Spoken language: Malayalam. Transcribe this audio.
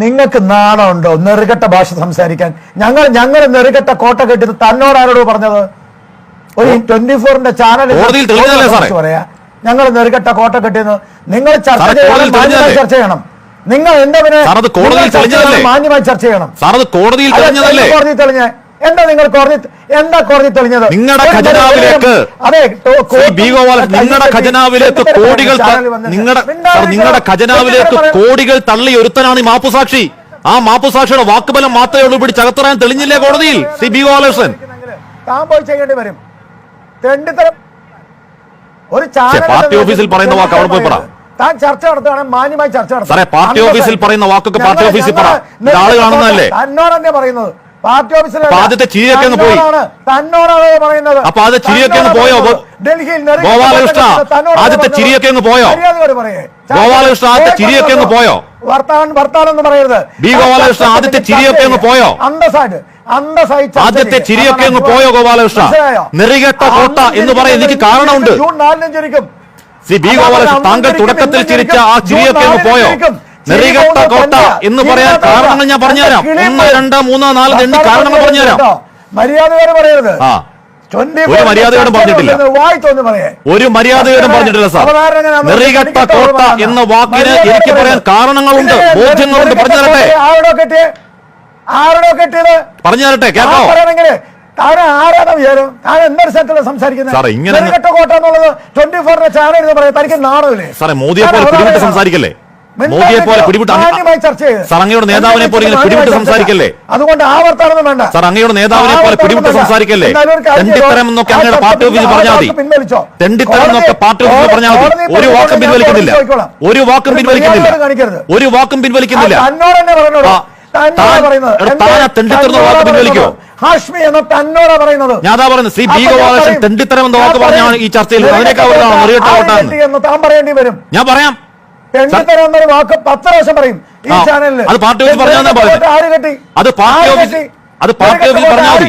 നിങ്ങൾക്ക് നാണമുണ്ടോ? നെറുകെട്ട ഭാഷ സംസാരിക്കാൻ. ഞങ്ങൾ ഞങ്ങൾ നെറുകെട്ട കോട്ട കെട്ടിയത് തന്നോട് ആരോടോ പറഞ്ഞത്? ഒരു ട്വന്റി ഫോറിന്റെ ചാനൽ പറയാ. ഞങ്ങൾ നെറുകെട്ട കോട്ട കെട്ടിയെന്ന് നിങ്ങൾ ചർച്ച ചെയ്യണം മാന്യമായി ചർച്ച ചെയ്യണം. നിങ്ങൾ എന്താ പിന്നെ? മാന്യമായി ചർച്ച ചെയ്യണം. കോടതിയിൽ തെളിഞ്ഞേ കോടതി തെളിഞ്ഞ? എന്താ നിങ്ങൾ കോടതി എന്താ കോടതി തെളിഞ്ഞത്? നിങ്ങളുടെ ഖജനാവിലേക്ക് അതെ നിങ്ങളുടെ ഖജനാവിലേക്ക് കോടികൾ നിങ്ങളുടെ നിങ്ങളുടെ ഖജനാവിലേക്ക് കോടികൾ തള്ളി ഒരുത്തനാണ് ഈ മാപ്പുസാക്ഷി. ആ മാപ്പുസാക്ഷിയുടെ വാക്കുബലം മാത്രമേ ഉള്ളൂ ഇവിടെ ചകത്തറാൻ തെളിഞ്ഞില്ലേ കോടതിയിൽ? സി. ബി. ഗോപാലകൃഷ്ണൻ. താൻ പോയി ചെയ്യേണ്ടി വരും. തെണ്ടിത്തരം ഒരു പാർട്ടി ഓഫീസിൽ പറയുന്ന വാക്ക് അവിടെ പോയി പറ. താൻ ചർച്ച നടത്തുകയാണ് മാന്യമായി ചർച്ച നടത്തണം. പാർട്ടി ഓഫീസിൽ പറയുന്ന വാക്കൊക്കെ പാർട്ടി ഓഫീസിൽ പറ. ആൾ കാണുന്നതല്ലേ? തന്നോട് തന്നെ പറയുന്നത്. പാർട്ടി അപ്പൊ ആദ്യത്തെ ചിരിയൊക്കെ അങ്ങ് പോയി. തന്നോടാണ് പറയുന്നത്. അപ്പൊ ആദ്യത്തെ ചിരിയൊക്കെ അങ്ങ് പോയോ? ഡൽഹിയിൽ ഗോപാലകൃഷ്ണ, ആദ്യത്തെ ചിരിയൊക്കെ അങ്ങ് പോയോ? ഗോപാലകൃഷ്ണ, ആദ്യത്തെ ചിരിയൊക്കെ അങ്ങ് പോയോ? വർത്താൻ വർത്താനം എന്ന് പറയരുത് ബി ഗോപാലകൃഷ്ണ, ആദ്യത്തെ ചിരിയൊക്കെ അങ്ങ് പോയോ? അന്തസായിട്ട് ആദ്യത്തെ. ചിരിയൊക്കെ അങ്ങ് പോയോ ഗോപാലകൃഷ്ണ? നിറികെട്ട കോട്ട എന്ന് പറയാൻ എനിക്ക് കാരണമുണ്ട്. ജൂൺ നാലിനും ചിരിക്കും ശ്രീ ബി ഗോപാലകൃഷ്ണ താങ്കൾ തുടക്കത്തിൽ ചിരിച്ച ആ ചിരിയൊക്കെ അങ്ങ് പോയോ? നെറികെട്ട കോട്ട എന്ന് പറയാൻ കാരണങ്ങൾ ഞാൻ പറഞ്ഞുതരാം. ഒന്ന് രണ്ട് മൂന്ന് നാല് എണ്ണി കാരണങ്ങൾ പറഞ്ഞുതരാം. മര്യാദയോട് പറയരുത്. ഒരു മര്യാദയോടും പറഞ്ഞിട്ടില്ല. ഒരു മര്യാദയോടും പറഞ്ഞിട്ടില്ല സാർ. നെറികെട്ട കോട്ട എന്ന വാക്കിന് എനിക്ക് പറയാൻ കാരണങ്ങളുണ്ട് ബോധ്യങ്ങളുണ്ട്. പറഞ്ഞു തരട്ടെ ആരോടോ കെട്ടിയത്? പറഞ്ഞു തരട്ടെ കേട്ടോ. പറയണെങ്കിൽ താൻ ആരാണ് വിചാരം താൻ എന്തൊരു സ്ഥലത്താണ് സംസാരിക്കുന്നത്. ഇങ്ങനെ കോട്ട എന്നുള്ളത് ട്വന്റി ഫോറിന്റെ ചാനൽ എന്ന് പറയാം തനിക്ക് നാണമില്ലേ? സാറേ മോദിയെ സംസാരിക്കല്ലേ? മോദിയെ പോലെ പിടിവിട്ട് സർ. അങ്ങയുടെ നേതാവിനെ പോലെ ഇങ്ങനെ പിടിവിട്ട് സംസാരിക്കല്ലേ? അതുകൊണ്ട് ആവർത്തനം വേണ്ട. സർ അങ്ങയുടെ നേതാവിനെ പോലെ പിടിവിട്ട് സംസാരിക്കല്ലേ? തെണ്ടിത്തരം എന്നൊക്കെ അങ്ങയുടെ പാർട്ടി ഓഫീസ് പറഞ്ഞാൽ മതി. തെണ്ടിത്തരം എന്നൊക്കെ പാർട്ടി ഓഫീസ് പറഞ്ഞാൽ മതി. ഒരു വാക്കും പിൻവലിക്കുന്നില്ല. ഒരു വാക്കും പിൻവലിക്കുന്നില്ല. ഒരു വാക്കും പിൻവലിക്കുന്നില്ല. പിൻവലിക്കോ? ഹാഷ്മി എന്ന തന്നോടാ പറയുന്നത്. ഞാൻ പറയുന്നത്. ശ്രീ ഗോപാലകൃഷ്ണൻ തെണ്ടിത്തരം എന്ന വാക്ക് പറഞ്ഞാണ് ഈ ചർച്ചയിൽ അതിനേക്കാൾ കെട്ടി എന്ന് താൻ പറയേണ്ടി വരും. ഞാൻ പറയാം. തെണ്ടിത്തരം എന്നൊരു വാക്ക് പത്ത് പ്രാവശ്യം പറയും ഈ ചാനലിൽ അത് പാർട്ടി അത് പാർട്ടി അത് പാർട്ടി പറഞ്ഞാൽ?